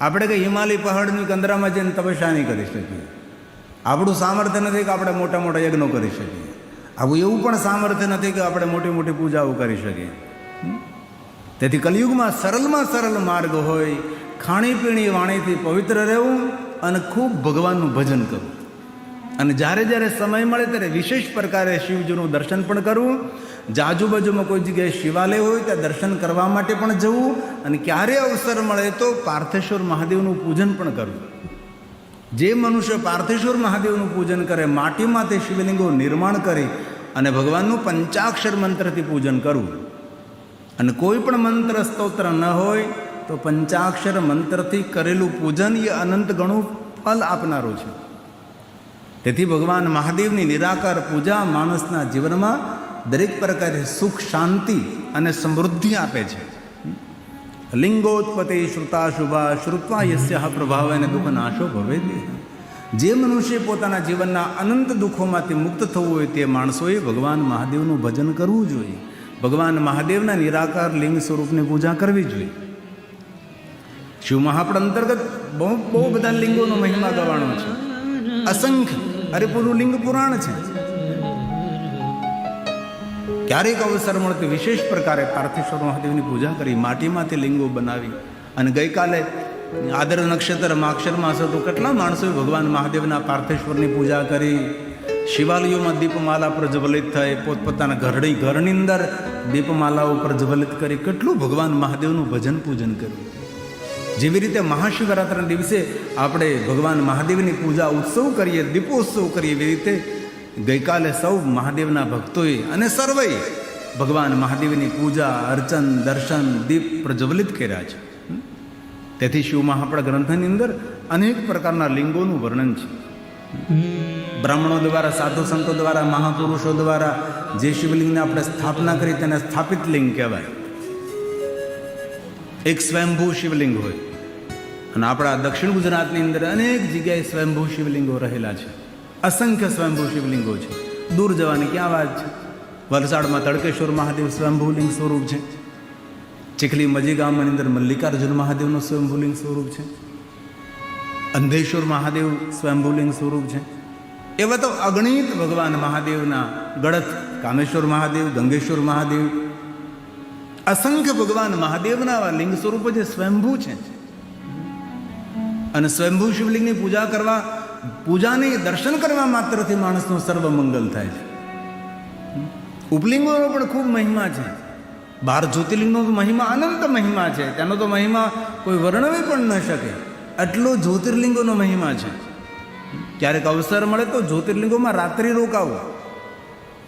આપણે કંઈ હિમાલય પહાડની કંદરામાં જઈને તપસ્યા નહીં કરી શકીએ. આપણું સામર્થ્ય નથી કે આપણે મોટા મોટા યજ્ઞો કરી શકીએ. આવું એવું પણ સામર્થ્ય નથી કે આપણે મોટી મોટી પૂજાઓ કરી શકીએ. તેથી કલયુગમાં સરળમાં સરળ માર્ગ હોય, ખાણીપીણી વાણીથી પવિત્ર રહેવું અને ખૂબ ભગવાનનું ભજન કરવું. અને જ્યારે જ્યારે સમય મળે ત્યારે વિશેષ પ્રકારે શિવજીનું દર્શન પણ કરવું જે આજુબાજુમાં કોઈ જગ્યાએ શિવાલય હોય ત્યાં દર્શન કરવા માટે પણ જવું અને ક્યારે અવસર મળે તો પાર્થેશ્વર મહાદેવનું પૂજન પણ કરવું. જે મનુષ્ય પાર્થેશ્વર મહાદેવનું પૂજન કરે, માટીમાં તે શિવલિંગો નિર્માણ કરી અને ભગવાનનું પંચાક્ષર મંત્રથી પૂજન કરવું. અને કોઈ પણ મંત્ર સ્તોત્ર ન હોય તો પંચાક્ષર મંત્રથી કરેલું પૂજન એ અનંત ગણું ફલ આપનારું છે. તેથી ભગવાન મહાદેવની નિરાકાર પૂજા માણસના જીવનમાં દરેક પ્રકારે સુખ, શાંતિ અને સમૃદ્ધિ આપે છે. લિંગોત્પતિ શ્રુતા શુભા શ્રુત્વા પ્રભાવ અને દુઃખ નાશો ભવે જે મનુષ્ય પોતાના જીવનના અનંત દુઃખોમાંથી મુક્ત થવું હોય તે માણસોએ ભગવાન મહાદેવનું ભજન કરવું જોઈએ. ભગવાન મહાદેવના નિરાકાર લિંગ સ્વરૂપની પૂજા કરવી જોઈએ. શિવ મહાપડ અંતર્ગત બહુ બહુ બધા લિંગોનો મહિમા ગવાણો છે. અસંખ્ય અરે લિંગ પુરાણ છે. ક્યારેક અવસર મળતી વિશેષ પ્રકારે પાર્થેશ્વર મહાદેવની પૂજા કરી માટીમાંથી લિંગો બનાવી. અને ગઈકાલે આદર નક્ષત્ર, માક્ષર માસ હતો, કેટલા માણસોએ ભગવાન મહાદેવના પાર્થેશ્વરની પૂજા કરી. શિવાલયોમાં દીપમાલા પ્રજ્વલિત થઈ, પોતપોતાના ઘરડી ઘરની અંદર દીપમાલાઓ પ્રજ્વલિત કરી, કેટલું ભગવાન મહાદેવનું ભજન પૂજન કર્યું. જેવી રીતે મહાશિવરાત્રના દિવસે આપણે ભગવાન મહાદેવની પૂજા ઉત્સવ કરીએ, દીપોત્સવ કરીએ, એવી રીતે ગઈકાલે સૌ મહાદેવના ભક્તોએ અને સર્વે ભગવાન મહાદેવની પૂજા, અર્ચન, દર્શન, દીપ પ્રજ્વલિત કર્યા છે. તેથી શિવ આપણા ગ્રંથની અંદર અનેક પ્રકારના લિંગોનું વર્ણન છે. બ્રાહ્મણો દ્વારા, સાધુ સંતો દ્વારા, મહાપુરુષો દ્વારા જે શિવલિંગને આપણે સ્થાપના કરી તેને સ્થાપિત લિંગ કહેવાય. એક સ્વયંભૂ શિવલિંગ હોય. અને આપણા દક્ષિણ ગુજરાતની અંદર અનેક જગ્યાએ સ્વયંભૂ શિવલિંગો રહેલા છે. અસંખ્ય સ્વયંભૂ શિવલિંગો છે. દૂર જવાની ક્યાં વાત છે? વલસાડમાં તડકેશ્વર મહાદેવ સ્વયંભૂલિંગ સ્વરૂપ છે. ચીખલી મજી ગામની અંદર મલ્લિકાર્જુન મહાદેવનું સ્વયંભૂલિંગ સ્વરૂપ છે. અંધેશ્વર મહાદેવ સ્વયંભૂલિંગ સ્વરૂપ છે. એવા તો અગણિત ભગવાન મહાદેવના ગળથ કામેશ્વર મહાદેવ, ગંગેશ્વર મહાદેવ. અસંખ્ય ભગવાન મહાદેવના લિંગ સ્વરૂપો જે સ્વયંભૂ છે. અને સ્વયંભૂ શિવલિંગની પૂજા કરવા પૂજાની દર્શન કરવા માત્રથી માણસનું સર્વ મંગલ થાય છે. ઉપલિંગોનો પણ ખૂબ મહિમા છે. બાર જ્યોતિર્લિંગનો મહિમા, અનંત મહિમા છે. તેનો તો મહિમા કોઈ વર્ણવી પણ ન શકે. આટલો જ્યોતિર્લિંગોનો મહિમા છે. ક્યારેક અવસર મળે તો જ્યોતિર્લિંગોમાં રાત્રિ રોકાવો.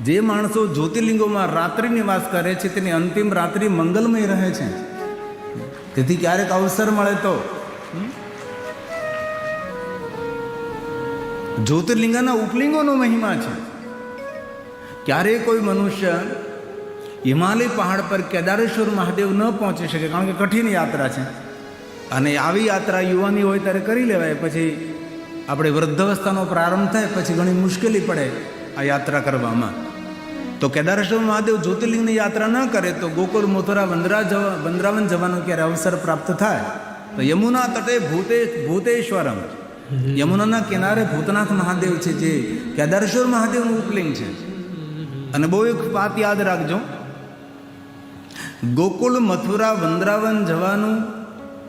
જે માણસો જ્યોતિર્લિંગોમાં રાત્રિ નિવાસ કરે છે, તેની અંતિમ રાત્રિ મંગલમય રહે છે. તેથી ક્યારેક અવસર મળે તો જ્યોતિર્લિંગના ઉપલિંગોનો મહિમા છે. ક્યારેય કોઈ મનુષ્ય હિમાલય પહાડ પર કેદારેશ્વર મહાદેવ ન પહોંચી શકે, કારણ કે કઠિન યાત્રા છે. અને આવી યાત્રા યુવાની હોય ત્યારે કરી લેવાય, પછી આપણે વૃદ્ધાવસ્થાનો પ્રારંભ થાય, પછી ઘણી મુશ્કેલી પડે આ યાત્રા કરવામાં. તો કેદારેશ્વર મહાદેવ જ્યોતિર્લિંગની યાત્રા ન કરે, તો ગોકુળ, મોથુરા, વંદરા જવા, વંદરાવન જવાનો ક્યારે અવસર પ્રાપ્ત થાય, તો યમુના તટે ભૂતે, ભૂતેશ્વરમ. યમુનાના કિનારે ભૂતનાથ મહાદેવ છે જે કેદારેશ્વર મહાદેવનું ઉપલિંગ છે. અને બહુ એક વાત યાદ રાખજો. ગોકુળ મથુરા વંદ્રાવન જવાનું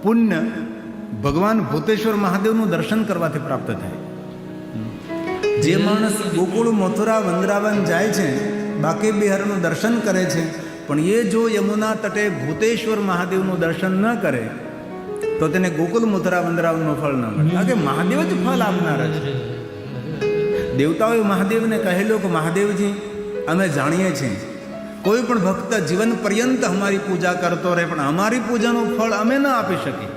પુણ્ય ભગવાન ભૂતેશ્વર મહાદેવનું દર્શન કરવાથી પ્રાપ્ત થાય. જે માણસ ગોકુળ મથુરા વંદ્રાવન જાય છે, બાકી બિહારનું દર્શન કરે છે, પણ એ જો યમુના તટે ભૂતેશ્વર મહાદેવનું દર્શન ન કરે તો તેને ગોકુલ મુદ્રા વંદરાવનું ફળ ન મળે. કે મહાદેવ જ ફળ આપનારા છે. દેવતાઓએ મહાદેવને કહેલું કે મહાદેવજી, અમે જાણીએ છીએ. કોઈ પણ ભક્ત જીવન પર્યંત અમારી પૂજા કરતો રહે, પણ અમારી પૂજાનું ફળ અમે ન આપી શકીએ.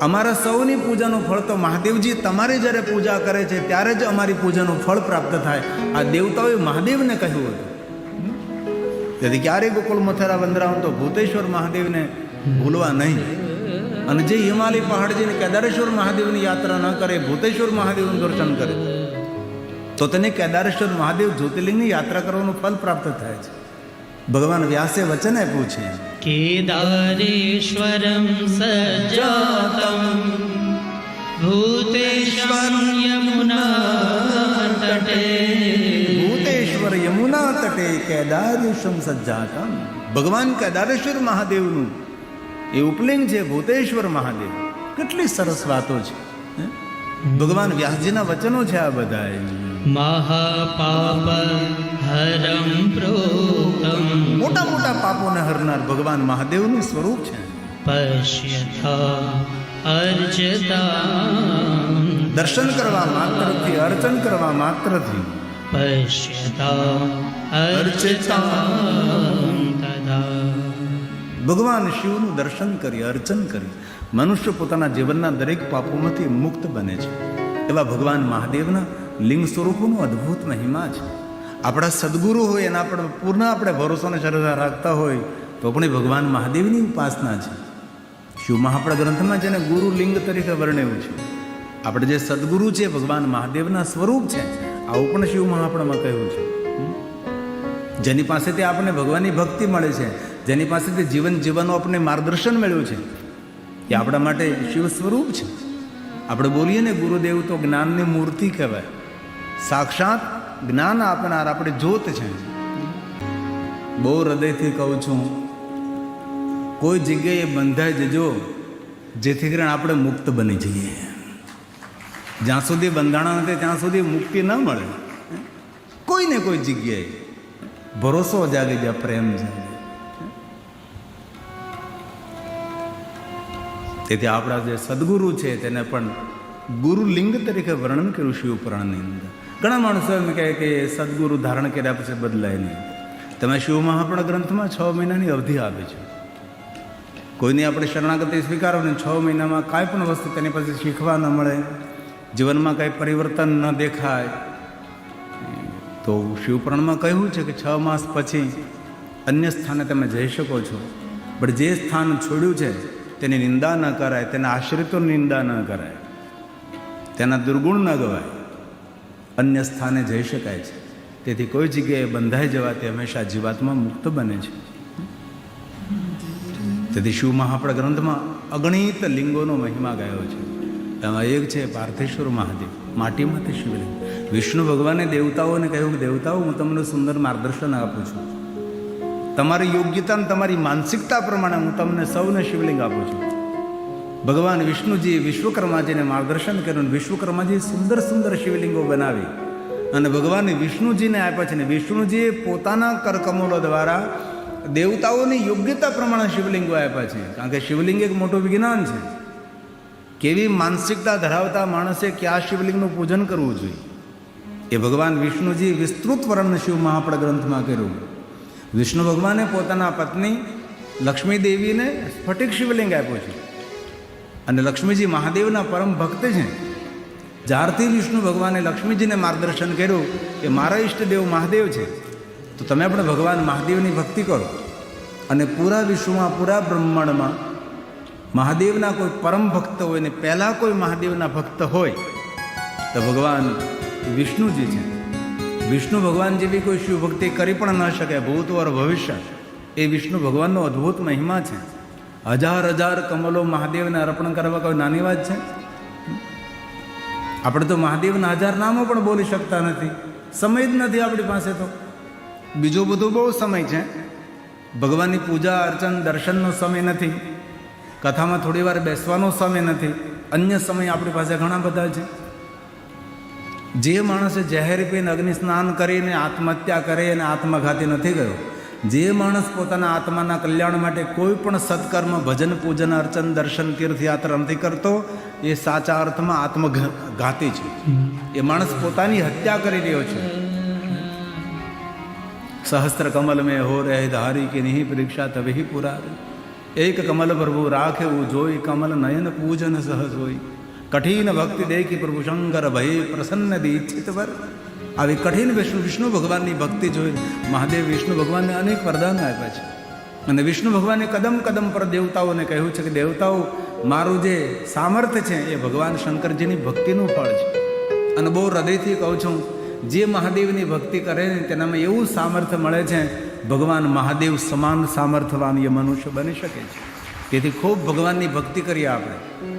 અમારા સૌની પૂજાનું ફળ તો મહાદેવજી તમારી જ્યારે પૂજા કરે છે, ત્યારે જ અમારી પૂજાનું ફળ પ્રાપ્ત થાય. આ દેવતાઓએ મહાદેવને કહ્યું હતું. તેથી ક્યારેય ગોકુળ મથુરા વંદરાવન તો ભૂતેશ્વર મહાદેવને ભૂલવા નહીં. અને જે હિમાલય પહાડ જઈને કેદારેશ્વર મહાદેવની યાત્રા ન કરે ભૂતેશ્વર મહાદેવનું દર્શન કરે તો તેને કેદારેશ્વર મહાદેવ જ્યોતિર્લિંગની યાત્રા કરવાનું ફલ પ્રાપ્ત થાય છે. ભગવાન વ્યાસે વચન આપ્યું છે કેદારેશ્વરમ સજાતમ ભૂતેશ્વર યમુના તટે ભૂતેશ્વર યમુના તટે કેદારેશ્વરમ સજાતમ ભગવાન કેદારેશ્વર મહાદેવનું એ ઉપલિંગ છે ભૂતેશ્વર મહાદેવ. કેટલી સરસ વાતો છે ભગવાન વ્યાસજીના વચનો છે આ બધા મહાપાપ હરમ પ્રોતમ મોટા મોટા પાપોને હરનાર ભગવાન મહાદેવનું સ્વરૂપ છે. દર્શન કરવા માત્રથી અર્ચન કરવા માત્રથી. પશ્યતા અર્ચતા ભગવાન શિવનું દર્શન કરી, અર્ચન કરી. મનુષ્ય પોતાના જીવનના દરેક પાપોમાંથી મુક્ત બને છે. એવા ભગવાન મહાદેવના લિંગ સ્વરૂપોનો અદ્ભુત મહિમા છે. આપણા સદગુરુ હોય, એના આપણે પૂર્ણ આપણે ભરોસોને શ્રદ્ધા રાખતા હોય, તો પણ ભગવાન મહાદેવની ઉપાસના છે. શિવ મહાપણા ગ્રંથમાં જેને ગુરુ લિંગ તરીકે વર્ણવ્યું છે. આપણે જે સદગુરુ છે ભગવાન મહાદેવના સ્વરૂપ છે. આવું પણ શિવ મહાપણમાં કહ્યું છે. જેની પાસેથી આપણને ભગવાનની ભક્તિ મળે છે. જેની પાસેથી જીવન જીવવાનું આપણને માર્ગદર્શન મળ્યું છે એ આપણા માટે શિવ સ્વરૂપ છે. આપણે બોલીએ ને ગુરુદેવ તો જ્ઞાનની મૂર્તિ કહેવાય. સાક્ષાત જ્ઞાન આપનાર આપણે જોત છે. બહુ હૃદયથી કહું છું, કોઈ જગ્યાએ બંધાઈ જજો, જેથી કરીને આપણે મુક્ત બની જઈએ. જ્યાં સુધી બંધાણા નથી, ત્યાં સુધી મુક્તિ ન મળે. કોઈને કોઈ જગ્યાએ ભરોસો જાગી જાય પ્રેમ જાગે તેથી આપણા જે સદગુરુ છે તેને પણ ગુરુલિંગ તરીકે વર્ણન કર્યું શિવ પુરાણની અંદર. ઘણા માણસો એમ કહે કે સદગુરુ ધારણ કર્યા પછી બદલાય નહીં. તમે શિવ મહાપણ ગ્રંથમાં છ મહિનાની અવધિ આપી છે. કોઈની આપણે શરણાગતિ સ્વીકારો ને છ મહિનામાં કાંઈ પણ વસ્તુ તેની પાસે શીખવા ન મળે, જીવનમાં કાંઈ પરિવર્તન ન દેખાય. તો શિવપુરાણમાં કહ્યું છે કે છ માસ પછી અન્ય સ્થાને તમે જઈ શકો છો. પણ જે સ્થાન છોડ્યું છે તેની નિંદા ન કરાય, તેના આશ્રિતોની નિંદા ન કરાય, તેના દુર્ગુણ ન ગવાય, અન્ય સ્થાને જઈ શકાય છે. તેથી કોઈ જગ્યાએ બંધાઈ જવાથી હંમેશા જીવાત્મા મુક્ત બને છે. તેથી શિવ મહાપ્રદ ગ્રંથમાં અગણિત લિંગોનો મહિમા ગયો છે? એમાં એક છે પાર્થેશ્વર મહાદેવ, માટીમાંથી શિવલિંગ. વિષ્ણુ ભગવાને દેવતાઓને કહ્યું કે, દેવતાઓ, હું તમને સુંદર માર્ગદર્શન આપું છું. તમારી યોગ્યતા અને તમારી માનસિકતા પ્રમાણે હું તમને સૌને શિવલિંગ આપું છું. ભગવાન વિષ્ણુજીએ વિશ્વકર્માજીને માર્ગદર્શન કર્યું વિશ્વકર્માજી સુંદર સુંદર શિવલિંગો બનાવી. અને ભગવાન વિષ્ણુજીને આપ્યા છે ને વિષ્ણુજીએ પોતાના કરકમલો દ્વારા દેવતાઓની યોગ્યતા પ્રમાણે શિવલિંગો આપ્યા છે. કારણ કે શિવલિંગ એક મોટું વિજ્ઞાન છે. કેવી માનસિકતા ધરાવતા માણસે કયા શિવલિંગનું પૂજન કરવું જોઈએ? એ ભગવાન વિષ્ણુજી વિસ્તૃત વર્ણન શિવ મહાપડ ગ્રંથમાં કર્યું. વિષ્ણુ ભગવાને પોતાના પત્ની લક્ષ્મી દેવીને સ્ફટિક શિવલિંગ આપ્યું છે. અને લક્ષ્મીજી મહાદેવના પરમ ભક્ત છે. જ્યારથી વિષ્ણુ ભગવાને લક્ષ્મીજીને માર્ગદર્શન કર્યું કે મારા ઈષ્ટદેવ મહાદેવ છે, તો તમે પણ ભગવાન મહાદેવની ભક્તિ કરો. અને પૂરા વિશ્વમાં, પૂરા બ્રહ્માંડમાં મહાદેવના કોઈ પરમ ભક્ત હોય ને પહેલાં કોઈ મહાદેવના ભક્ત હોય, તો ભગવાન વિષ્ણુજી છે. વિષ્ણુ ભગવાન જેવી કોઈ શિવ ભક્તિ કરી પણ ન શકે, ભૂત ઓર ભવિષ્ય. એ વિષ્ણુ ભગવાનનો અદ્ભુત મહિમા છે. હજાર હજાર કમલો મહાદેવને અર્પણ કરવા કોઈ નાની વાત છે? આપણે તો મહાદેવના હજાર નામો પણ બોલી શકતા નથી. સમય જ નથી આપણી પાસે તો. બીજો બધો બહુ સમય છે. ભગવાનની પૂજા, અર્ચન, દર્શનનો સમય નથી. કથામાં થોડી વાર બેસવાનો સમય નથી. અન્ય સમય આપણી પાસે ઘણા બધા છે. જે માણસે ઝેર પીને અગ્નિ સ્નાન કરીને આત્મહત્યા કરી અને આત્મઘાતી નથી ગયો, જે માણસ પોતાના આત્માના કલ્યાણ માટે કોઈ પણ સત્કર્મ, ભજન પૂજન, અર્ચન, દર્શન, તીર્થયાત્રા નથી કરતો, એ સાચા અર્થમાં આત્મઘાતી છે. એ માણસ પોતાની હત્યા કરી રહ્યો છે. સહસ્ત્ર કમલ મેં હો રહે ધારી કે નહીં પરીક્ષા તભી પુરા એક કમલ પ્રભુ રાખે એવું જોઈ, કમલ નયન પૂજન સહજ હોય. કઠિન ભક્તિ દેખી પ્રભુ શંકર ભય પ્રસન્ન દીક્ષિત આવી કઠિન વિષ્ણુ વિષ્ણુ ભગવાનની ભક્તિ જોઈ મહાદેવ વિષ્ણુ ભગવાનને અનેક વરદાન આપ્યા છે. અને વિષ્ણુ ભગવાને કદમ કદમ પર દેવતાઓને કહ્યું છે કે દેવતાઓ, મારું જે સામર્થ્ય છે એ ભગવાન શંકરજીની ભક્તિનું ફળ છે. અને બહુ હૃદયથી કહું છું, જે મહાદેવની ભક્તિ કરે ને તેનામાં એવું સામર્થ્ય મળે છે, ભગવાન મહાદેવ સમાન સામર્થ્યવાન એ મનુષ્ય બની શકે છે. તેથી ખૂબ ભગવાનની ભક્તિ કરીએ આપણે.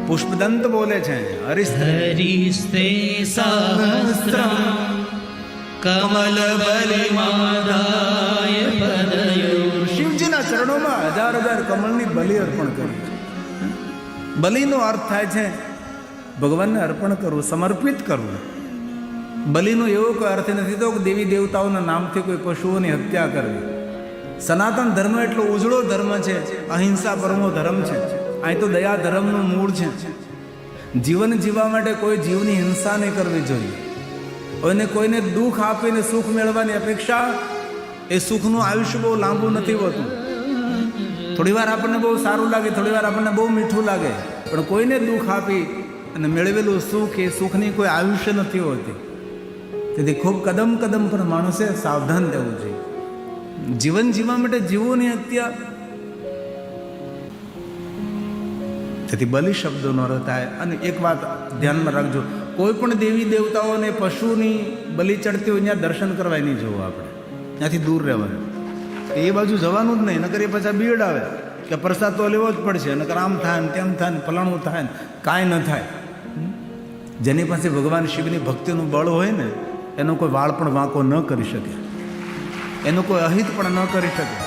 પુષ્પદંત બોલે છે હરિસ્તે. સહસ્ત્ર કમલ શિવજીના ચરણોમાં હજાર હજાર કમળની બલિ અર્પણ કરી. બલિનો અર્થ થાય છે ભગવાનને અર્પણ કરવું સમર્પિત કરવું. બલિનો એવો કોઈ અર્થ નથી તો દેવી દેવતાઓના નામથી કોઈ પશુઓની હત્યા કરવી. સનાતન ધર્મ એટલો ઉજળો ધર્મ છે, અહિંસા પરમો ધર્મ છે. અહીં તો દયા ધર્મનું મૂળ છે. જીવન જીવવા માટે કોઈ જીવની હિંસા નહીં કરવી જોઈએ. અને કોઈને દુઃખ આપીને સુખ મેળવવાની અપેક્ષા, એ સુખનું આયુષ્ય બહુ લાંબુ નથી હોતું. થોડી વાર આપણને બહુ સારું લાગે થોડી વાર આપણને બહુ મીઠું લાગે, પણ કોઈને દુઃખ આપી અને મેળવેલું સુખ, એ સુખની કોઈ આયુષ્ય નથી હોતી. તેથી ખૂબ કદમ કદમ પર માણસે સાવધાન રહેવું જોઈએ. જીવન જીવવા માટે જીવોની હત્યા તેથી બલિ શબ્દોનો અર્થ થાય. અને એક વાત ધ્યાનમાં રાખજો, કોઈ પણ દેવી દેવતાઓને પશુની બલિ ચડતી હોય ત્યાં દર્શન કરવા નહીં જવું આપણે. ત્યાંથી દૂર રહેવાનું. એ બાજુ જવાનું જ નહીં, નકર એ પાછા બીડ આવે કે પ્રસાદ તો લેવો જ પડશે, નકર આમ થાય ને તેમ થાય ને ફલાણું થાય ને કાંઈ ન થાય. જેની પાસે ભગવાન શિવની ભક્તિનું બળ હોય ને, એનો કોઈ વાળ પણ વાંકો ન કરી શકે. એનું કોઈ અહિત પણ ન કરી શકે.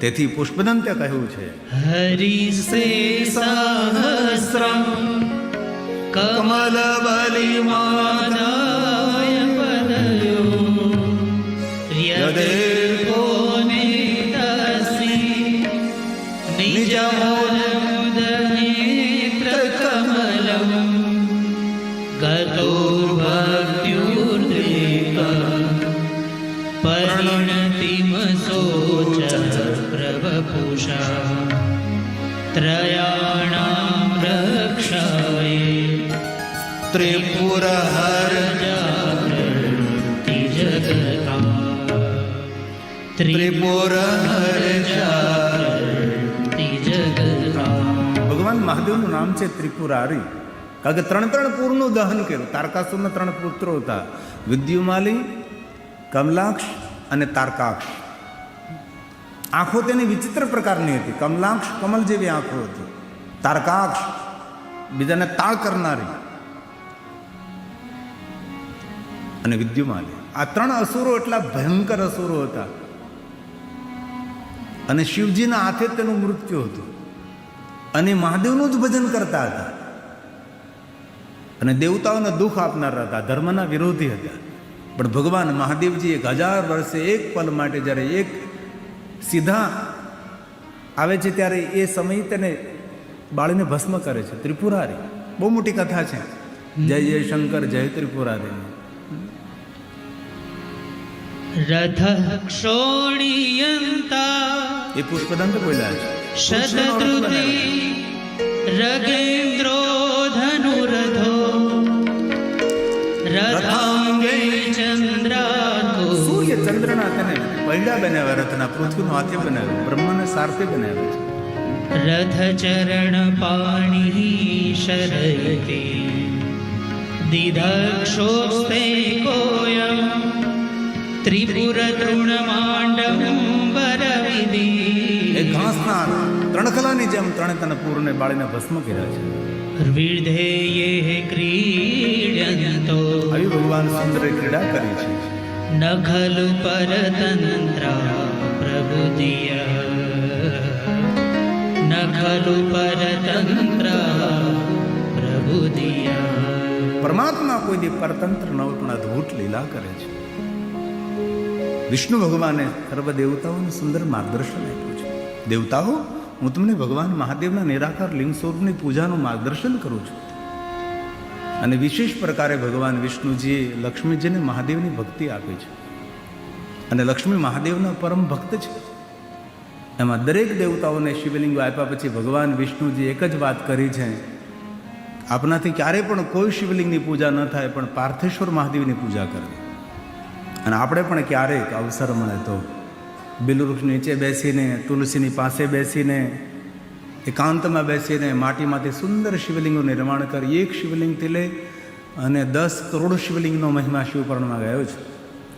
તેથી પુષ્પદંતે કહ્યું છે, હરિ સે સહસ્રમ, કમલ બલિમાદાય પ્રવપુષા ત્રયાણામ રક્ષાય ત્રિપુર હર જાગૃતિ ત્રિપુર હર ભગવાન મહાદેવનું નામ છે ત્રિપુરારી. કારણ કે ત્રણ ત્રણ પૂરનું દહન કર્યું. તારકાસુરના ત્રણ પુત્રો હતા. વિદ્યુમાલી, કમલાક્ષ અને તારકાક્ષ. આંખો તેની વિચિત્ર પ્રકારની હતી. કમલાક્ષ, કમલ જેવી આંખો હતી. તારકાક્ષ, બીજાને તાળ કરનારી. અને વિદ્યુમાલી. આ ત્રણ અસુરો એટલા ભયંકર અસુરો હતા. અને શિવજીના હાથે તેનું મૃત્યુ હતું. અને મહાદેવનું જ ભજન કરતા હતા. અને દેવતાઓને દુઃખ આપનારા હતા. ધર્મના વિરોધી હતા. પણ ભગવાન મહાદેવજી એક હજાર વર્ષે એક પલ માટે જ્યારે એક સીધા આવે છે ત્યારે એ સમય તેને બાળીને ભસ્મ કરે છે. ત્રિપુરારી. બહુ મોટી કથા છે. જય જય શંકર જય ત્રિપુરારી. રથ ક્ષોણિયંતા એ પુષ્પદંત બોલ્યા છે. શતદ્રુતિ રગેન્દ્રો પૈડા બનાવ્યા રથના પૃથ્વીનો હાથે બનાવ્યો બ્રહ્માને સારથે બનાવ્યો છે. રથ ચરણ પાણી શરતે દિદક્ષોસ્તે કોયમ ત્રિપુર તૃણમાંડમ એ વરવિધિ ઘાસના ત્રણખલાની જેમ ત્રણે તને પૂરને બાળીને ભસ્મ કર્યા છે. વિધેયે ક્રીડંતો આવી ભગવાન સુંદરે ક્રીડા કરી છે. પરતંત્ર પ્રબુદિય ન ખલુ પરતંત્ર પ્રબુદિય પરમાત્મા કોઈ દી પરતંત્ર ન હોય પણ અદ્ભુત લીલા કરે છે વિષ્ણુ ભગવાને સર્વ દેવતાઓને સુંદર માર્ગદર્શન આપ્યું છે દેવતાઓ હું તમને ભગવાન મહાદેવના નિરાકાર લિંગ સ્વરૂપની પૂજાનું માર્ગદર્શન કરું છું। અને વિશેષ પ્રકારે ભગવાન વિષ્ણુજીએ લક્ષ્મીજીને મહાદેવની ભક્તિ આપી છે. અને લક્ષ્મી મહાદેવના પરમ ભક્ત છે. એમાં દરેક દેવતાઓને શિવલિંગો આપ્યા પછી ભગવાન વિષ્ણુજી એક જ વાત કરી છે. આપનાથી ક્યારેય પણ કોઈ શિવલિંગની પૂજા ન થાય, પણ પાર્થેશ્વર મહાદેવની પૂજા કરવી અને આપણે પણ ક્યારેક અવસર મળે તો બિલવૃક્ષ નીચે બેસીને, તુલસીની પાસે બેસીને એકાંતમાં બેસીને માટીમાંથી સુંદર શિવલિંગનું નિર્માણ કરી, એક શિવલિંગથી લઈ અને દસ કરોડ શિવલિંગનો મહિમા શિવપર્ણમાં ગયો છે.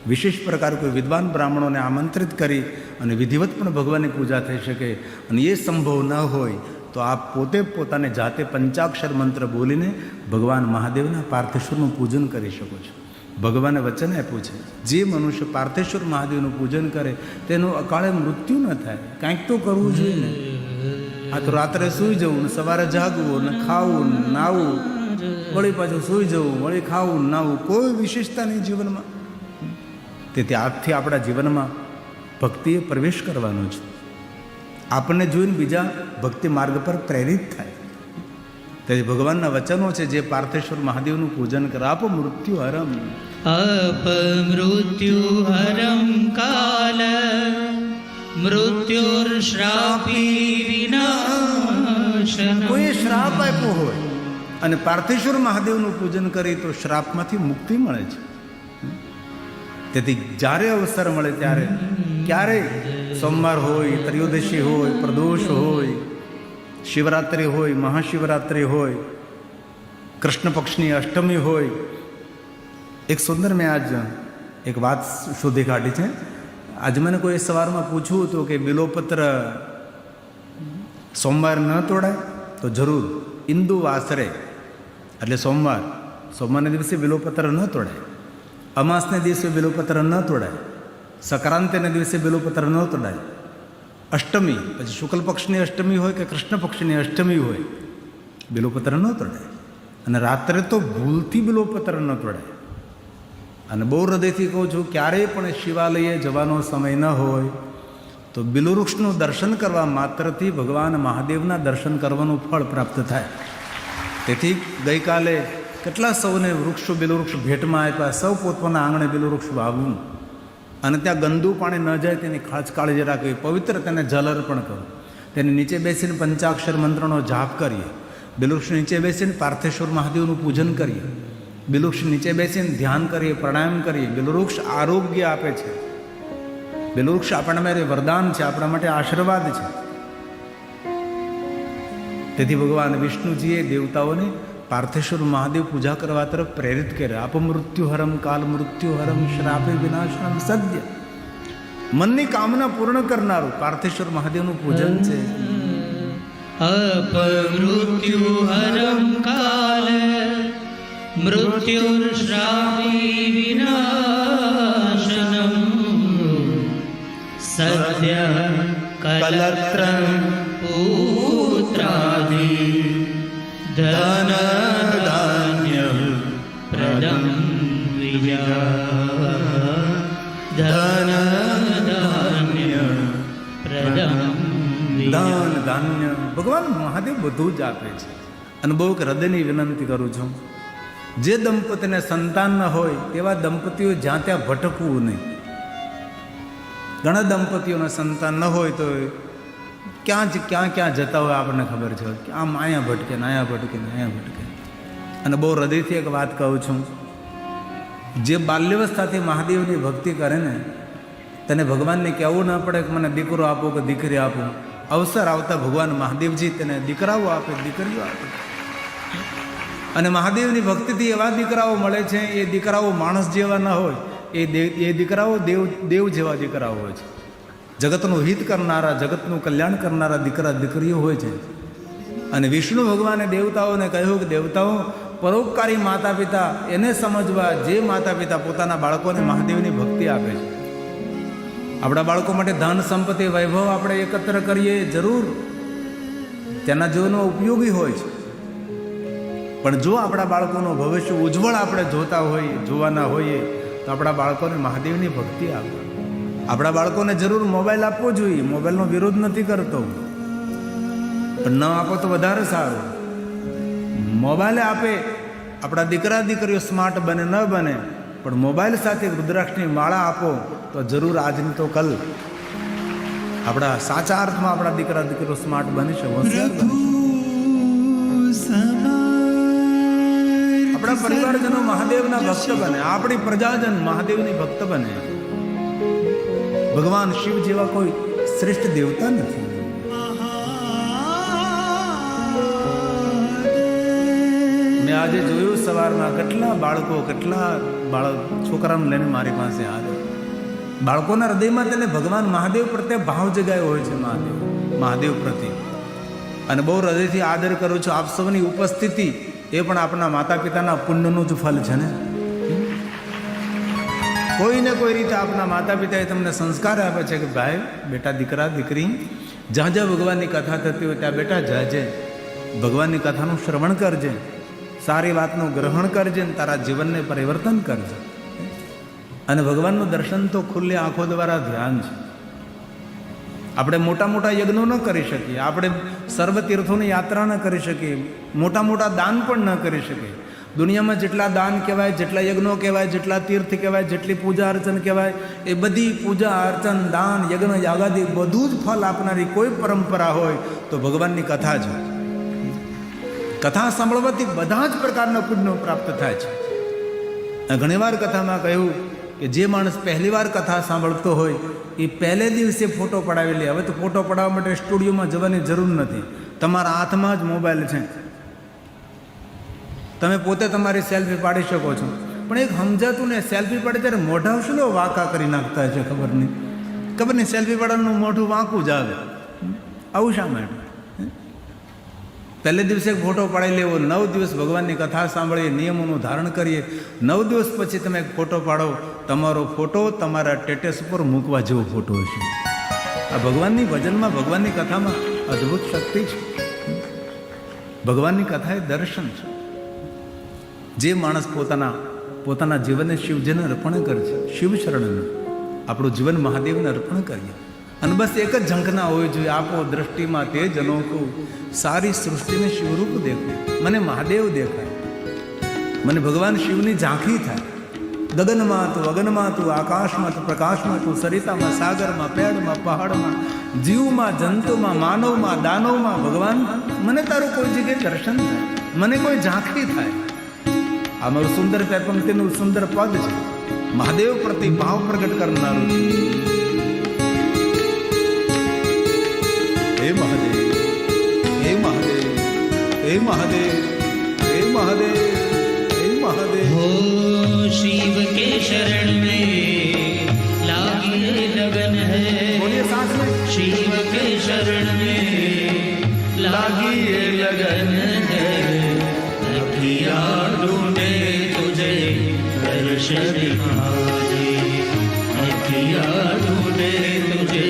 વિશેષ પ્રકાર કોઈ વિદ્વાન બ્રાહ્મણોને આમંત્રિત કરી અને વિધિવત પણ ભગવાનની પૂજા થઈ શકે અને એ સંભવ ન હોય, તો આપ પોતે પોતાને જાતે પંચાક્ષર મંત્ર બોલીને ભગવાન મહાદેવના પાર્થેશ્વરનું પૂજન કરી શકો છો. ભગવાને વચન આપ્યું છે, જે મનુષ્ય પાર્થેશ્વર મહાદેવનું પૂજન કરે, તેનું અકાળે મૃત્યુ ન થાય. કાંઈક તો કરવું જોઈએ ને. આ તો રાત્રે સુઈ જવું ને સવારે જાગવું ને ખાવું ને નાવું. વળી પાછું સુઈ જવું, વળી ખાવું ને નાવું. કોઈ વિશેષતા નહીં જીવનમાં. તેથી આજથી આપણા જીવનમાં ભક્તિએ પ્રવેશ કરવાનો છે. આપણને જોઈને બીજા ભક્તિ માર્ગ પર પ્રેરિત થાય. તેથી ભગવાનના વચનો છે જે પાર્થેશ્વર મહાદેવનું પૂજન કરે. આપો મૃત્યુ હરમ. અપ મૃત્યુ હરમ કાલ. મૃત્યુર્શ્રાપી વિનાશ કોઈ શ્રાપ આપ્યો હોય અને પાર્થેશ્વર મહાદેવનું પૂજન કરી તો શ્રાપમાંથી મુક્તિ મળે છે. તેથી જ્યારે અવસર મળે ત્યારે ક્યારેય સોમવાર હોય, ત્રયોદશી હોય, પ્રદોષ હોય, શિવરાત્રિ હોય, મહાશિવરાત્રિ હોય, કૃષ્ણ પક્ષની અષ્ટમી હોય, એક સુંદર મેં આજ એક વાત શોધી કાઢી છે. આજે મને કોઈ સવારમાં પૂછવું હતું કે બિલોપત્ર સોમવાર ન તોડાય, તો જરૂર ઇન્દુ વાસરે એટલે સોમવાર. સોમવારના દિવસે બિલોપત્ર ન તોડાય. અમાસને દિવસે બિલોપત્ર ન તોડાય. સંક્રાંતિના દિવસે બિલોપત્ર ન તોડાય. અષ્ટમી, પછી શુક્લ પક્ષની અષ્ટમી હોય કે કૃષ્ણ પક્ષની અષ્ટમી હોય, બિલોપત્ર ન તોડાય. અને રાત્રે તો ભૂલથી બિલોપત્ર ન તોડાય. અને બહુ હૃદયથી કહું છું, ક્યારેય પણ શિવાલયે જવાનો સમય ન હોય, તો બિલુવૃક્ષનું દર્શન કરવા માત્રથી ભગવાન મહાદેવના દર્શન કરવાનું ફળ પ્રાપ્ત થાય. તેથી ગઈકાલે કેટલા સૌને વૃક્ષો, બિલુવૃક્ષ ભેટમાં આપ્યા, સૌ પોતપોતાના આંગણે બિલુવૃક્ષ વાવવું અને ત્યાં ગંદુ પાણી ન જાય, તેની ખાસ કાળજી રાખવી, પવિત્ર તેને જલ અર્પણ કરો તેને નીચે બેસીને પંચાક્ષર મંત્રનો જાપ કરીએ. બિલુવૃક્ષ નીચે બેસીને પાર્થેશ્વર મહાદેવનું પૂજન કરીએ. બિલુક્ષ નીચે બેસીને ધ્યાન કરીએ, પ્રાણાયામ કરીએ. બિલવૃક્ષ આરોગ્ય આપે છે. બિલવૃક્ષ આપણા માટે વરદાન છે, આપણા માટે આશીર્વાદ છે. તેથી ભગવાન વિષ્ણુજીએ દેવતાઓને પાર્થેશ્વર મહાદેવ પૂજા કરવા તરફ પ્રેરિત કર્યા. આપ મૃત્યુહરમ, કાલ મૃત્યુ હરમ શ્રાપે વિનાશનમ સદ્ય. મનની કામના પૂર્ણ કરનારું પાર્થેશ્વર મહાદેવનું પૂજન છે. અપમૃત્યુહરમ કાલ मृत्युर्श्रापी विनाशनम् सद्य कलत्रं पुत्रादि धनधान्यं प्रदं विजा धनधान्यं प्रदं દાન ધાન્ય ભગવાન મહાદેવ બધું જ આપે છે અને બહુ એક હૃદયની વિનંતી કરું છું જે દંપતીને સંતાન ન હોય તેવા દંપતીઓ જ્યાં ત્યાં ભટકવું નહીં. ઘણા દંપતીઓને સંતાન ન હોય તો ક્યાં જ ક્યાં ક્યાં જતા હોય આપણને ખબર છે. કે આમ અહીંયા ભટકે ને અહીંયા ભટકે ને અહીંયા ભટકે. અને બહુ હૃદયથી એક વાત કહું છું. જે બાલ્યવસ્થાથી મહાદેવની ભક્તિ કરે ને, તને ભગવાનને કહેવું ના પડે કે મને દીકરો આપો કે દીકરી આપો. અવસર આવતા ભગવાન મહાદેવજી તેને દીકરાઓ આપે, દીકરીઓ આપે. અને મહાદેવની ભક્તિથી એવા દીકરાઓ મળે છે, એ દીકરાઓ માણસ જેવા ન હોય, એ દેવ એ દીકરાઓ દેવ દેવ જેવા દીકરાઓ હોય છે. જગતનું હિત કરનારા, જગતનું કલ્યાણ કરનારા દીકરા, દીકરીઓ હોય છે. અને વિષ્ણુ ભગવાને દેવતાઓને કહ્યું કે, દેવતાઓ, પરોપકારી માતા પિતા એને સમજવા જે માતા પિતા પોતાના બાળકોને મહાદેવની ભક્તિ આપે છે. આપણા બાળકો માટે ધન, સંપત્તિ, વૈભવ આપણે એકત્ર કરીએ જરૂર. તેના જીવનમાં ઉપયોગી હોય છે. પણ જો આપણા બાળકોનું ભવિષ્ય ઉજ્જવળ આપણે જોતા હોઈએ, જોવાના હોઈએ, તો આપણા બાળકોને મહાદેવની ભક્તિ આપે. આપણા બાળકોને જરૂર મોબાઈલ આપવો જોઈએ. મોબાઈલનો વિરોધ નથી કરતો. પણ ન આપો તો વધારે સારું. મોબાઈલ આપે. આપણા દીકરા, દીકરીઓ સ્માર્ટ બને, ન બને, પણ મોબાઈલ સાથે રુદ્રાક્ષની માળા આપો, તો જરૂર આજની તો કલ. આપણા સાચા અર્થમાં આપણા દીકરા, દીકરીઓ સ્માર્ટ બની છે. આપણા પરિવારજનો મહાદેવના ભક્ત બને, આપણી પ્રજાજન મહાદેવની ભક્ત બને. ભગવાન શિવ જેવા કોઈ શ્રેષ્ઠ દેવતા નથી. મેં આજે જોયું સવારમાં કેટલા બાળકો, કેટલા બાળક છોકરાને લઈને મારી પાસે આવે. બાળકોના હૃદયમાં તેને ભગવાન મહાદેવ પ્રત્યે ભાવ જગાયો હોય છે મહાદેવ મહાદેવ પ્રત્યે. અને બહુ હૃદયથી આદર કરું છું આપ સૌની ઉપસ્થિતિ એ પણ આપણા માતા પિતાના પુણ્યનું જ ફલ છે ને? કોઈને કોઈ રીતે આપણા માતા પિતાએ તમને સંસ્કાર આપે છે કે ભાઈ, બેટા દીકરા, દીકરી, જ્યાં જ્યાં ભગવાનની કથા થતી હોય ત્યાં બેટા જાજે. ભગવાનની કથાનું શ્રવણ કરજે. સારી વાતનું ગ્રહણ કરજે ને તારા જીવનને પરિવર્તન કરજે. અને ભગવાનનું દર્શન તો ખુલ્લી આંખો દ્વારા ધ્યાન છે. આપણે મોટા મોટા યજ્ઞો ન કરી શકીએ. આપણે સર્વ તીર્થોની યાત્રા ન કરી શકીએ. મોટા મોટા દાન પણ ન કરી શકીએ. દુનિયામાં જેટલા દાન કહેવાય, જેટલા યજ્ઞો કહેવાય, જેટલા તીર્થ કહેવાય, જેટલી પૂજા અર્ચન કહેવાય, એ બધી પૂજા, અર્ચન, દાન, યજ્ઞ, યાગાદી બધું જ ફલ આપનારી કોઈ પરંપરા હોય તો ભગવાનની કથા છે કથા સાંભળવાથી બધા જ પ્રકારના પુણ્યો પ્રાપ્ત થાય છે. ઘણીવાર કથામાં કહ્યું કે જે માણસ પહેલીવાર કથા સાંભળતો હોય, એ પહેલે દિવસે ફોટો પડાવી લે. હવે તો ફોટો પડાવવા માટે સ્ટુડિયોમાં જવાની જરૂર નથી. તમારા હાથમાં જ મોબાઈલ છે. તમે પોતે તમારી સેલ્ફી પાડી શકો છો. પણ એક સમજાતું ને સેલ્ફી પાડે ત્યારે મોઢા શું વાંકા કરી નાખતા છે ખબર નહીં? ખબર નહીં, સેલ્ફી પાડવાનું મોઢું વાંકું જ આવે. આવું શા માટે? પહેલે દિવસે એક ફોટો પાડી લેવો, નવ દિવસ ભગવાનની કથા સાંભળીએ, નિયમોનું ધારણ કરીએ. નવ દિવસ પછી તમે એક ફોટો પાડો, તમારો ફોટો તમારા ટેટેસ ઉપર મૂકવા જેવો ફોટો હશે. આ ભગવાનની ભજનમાં, ભગવાનની કથામાં અદ્ભુત શક્તિ છે. ભગવાનની કથા એ દર્શન છે. જે માણસ પોતાના પોતાના જીવનને શિવજીને અર્પણ કરે છે શિવ શરણને આપણું જીવન મહાદેવને અર્પણ કરીએ. અને બસ એક જ ઝંખના હોવી જોઈએ. આપો દ્રષ્ટિમાં તે જનોકું સારી સૃષ્ટિને શિવરૂપ દેખાય. મને મહાદેવ દેખાય. મને ભગવાન શિવની ઝાંખી થાય. ગગનમાં તું, અગનમાં તું, આકાશમાં તું, પ્રકાશમાં તું, સરિતામાં, સાગરમાં, પેડમાં, પહાડમાં, જીવમાં, જંતુમાં, માનવમાં, દાનવમાં ભગવાન, મને તારું કોઈ જગ્યાએ દર્શન થાય. મને કોઈ ઝાંખી થાય. આ મારું સુંદર પંક્તિનું સુંદર પદ છે. મહાદેવ પ્રતિ ભાવ પ્રગટ કરનારું महादेव हे महादेव हे महादेव. हो शिव के शरण में लागे लगन है। बोलिए सांस में। शिव के शरण में लागे लगन है। किया ढूंढे तुझे दर्शन हारे। किया ढूंढे तुझे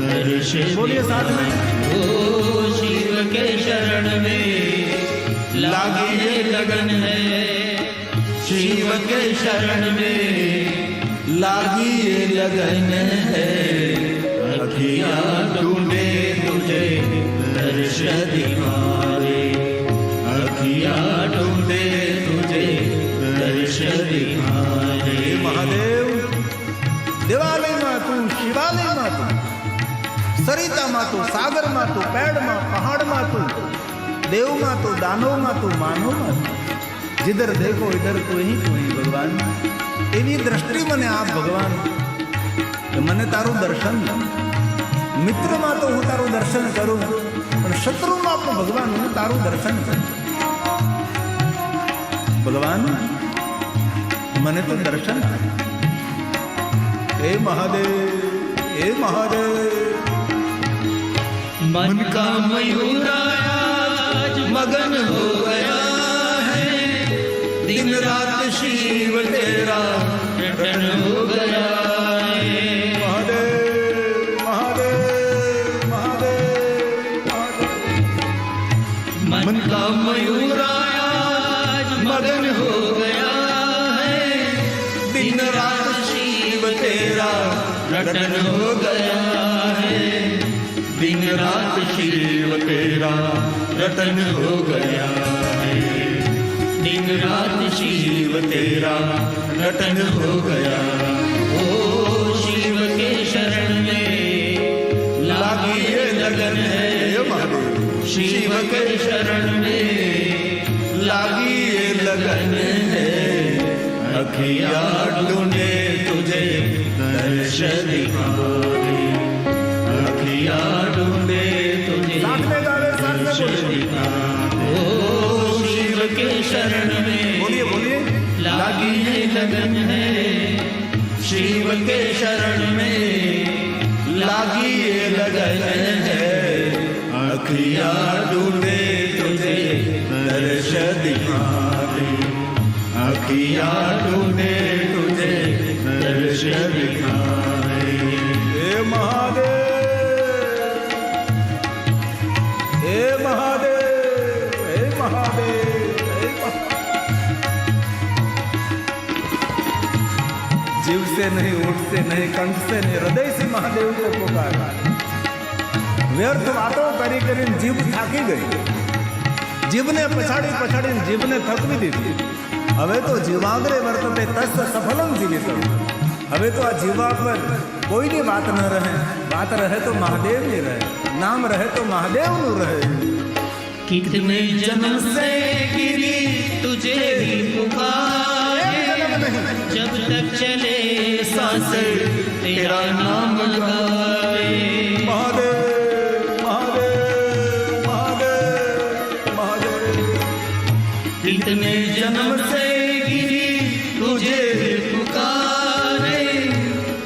दर्शन बोलिए साथ में। ओ शिव के शरण में लागिए लगन है शिव के शरण में लागी ये लगन है अखिया ढूंढे तुझे दर्श दिखाए अखिया ढूंढे तुझे दर्श दिखाए હે મહાદેવ દેવાલયમાં તું શિવાલયમાં તું સરિતામાં તું સાગરમાં તું પેડમાં પહાડમાં તું દેવમાં તું, દાનવમાં તો, માનવમાં જિધર દેખો, ઇધર તું, અહીં તું, અહીં ભગવાન. એવી દ્રષ્ટિ મને આપ ભગવાન. મને તારું દર્શન મિત્રમાં તો હું તારું દર્શન કરું. પણ શત્રુમાં પણ ભગવાન, હું તારું દર્શન કરું. ભગવાન, મને તો દર્શન હે મહાદેવ હે મહાદેવ. મન કા મયુર दिन रात शिव तेरा रटन हो गया मन का मयूराया मगन हो गया है दिन रात शिव तेरा रटन हो गया है दिन रात शिव तेरा रतन हो गया है दिन रात तेरा नटन हो गया। ओ शिव के शरण में लागी लगन है। शिव के शरण में लागी लगन है। अखिया ढूंढे तुझे दर्शन ढूंढे तुझे ओ शिव के शरण में लागी है लगन है। शिव के शरण में लागी ये लगन है। अखिया डूबे तुझे दर्श दिखाते अखिया ढूंढे तुझे दर्श जीव से नहीं उठ से नहीं कंठ से नहीं हृदय से महादेव को पुकार વ્યર્થ વાતો કરી કરીને જીભ થાકી ગઈ જીભને પછાડી પછાડીને જીભને થકવી દીધી હવે તો જીવાગ્રે વર્તતે તસ્ત સફલમ જીવિતમ હવે તો આ જીવા પર કોઈની વાત ન રહે વાત રહે તો મહાદેવની રહે નામ રહે તો મહાદેવનું રહે कितने जन्म से गिरी तुझे ही पुकारे जब तक चले सांस तेरा नाम गाए कितने जन्म से गिरी तुझे पुकारे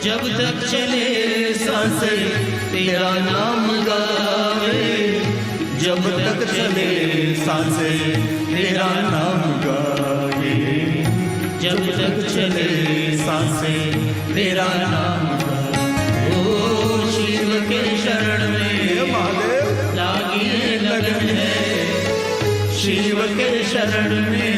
जब तक चले सांस तेरा नाम गाए जब तक चले सांस तेरा नाम ले सांसें तेरा शिव के शरण में शिव के शरण में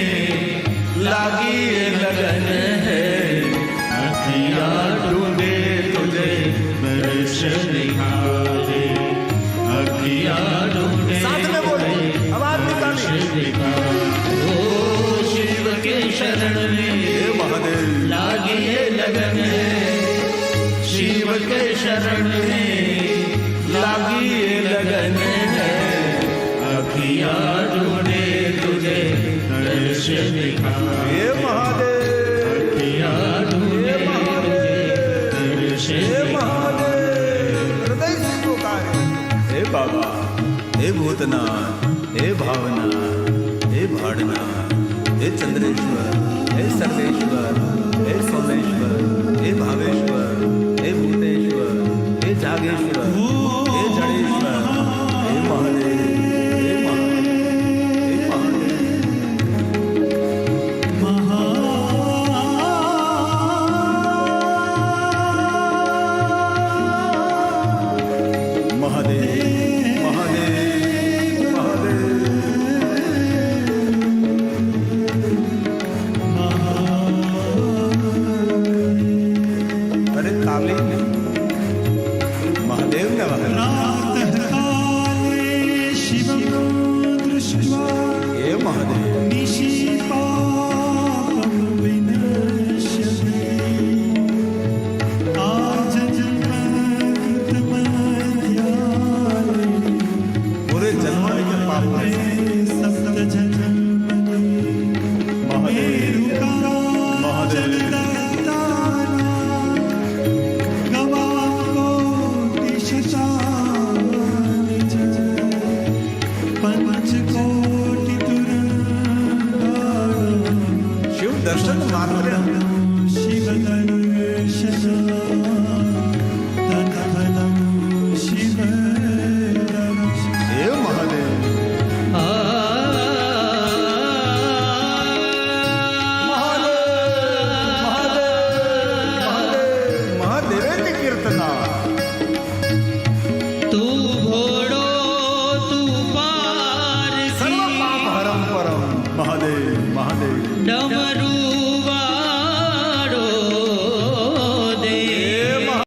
હે ભાવના હે ભાડના હે ચંદ્રેશ્વર હે સર્વેશ્વર. કે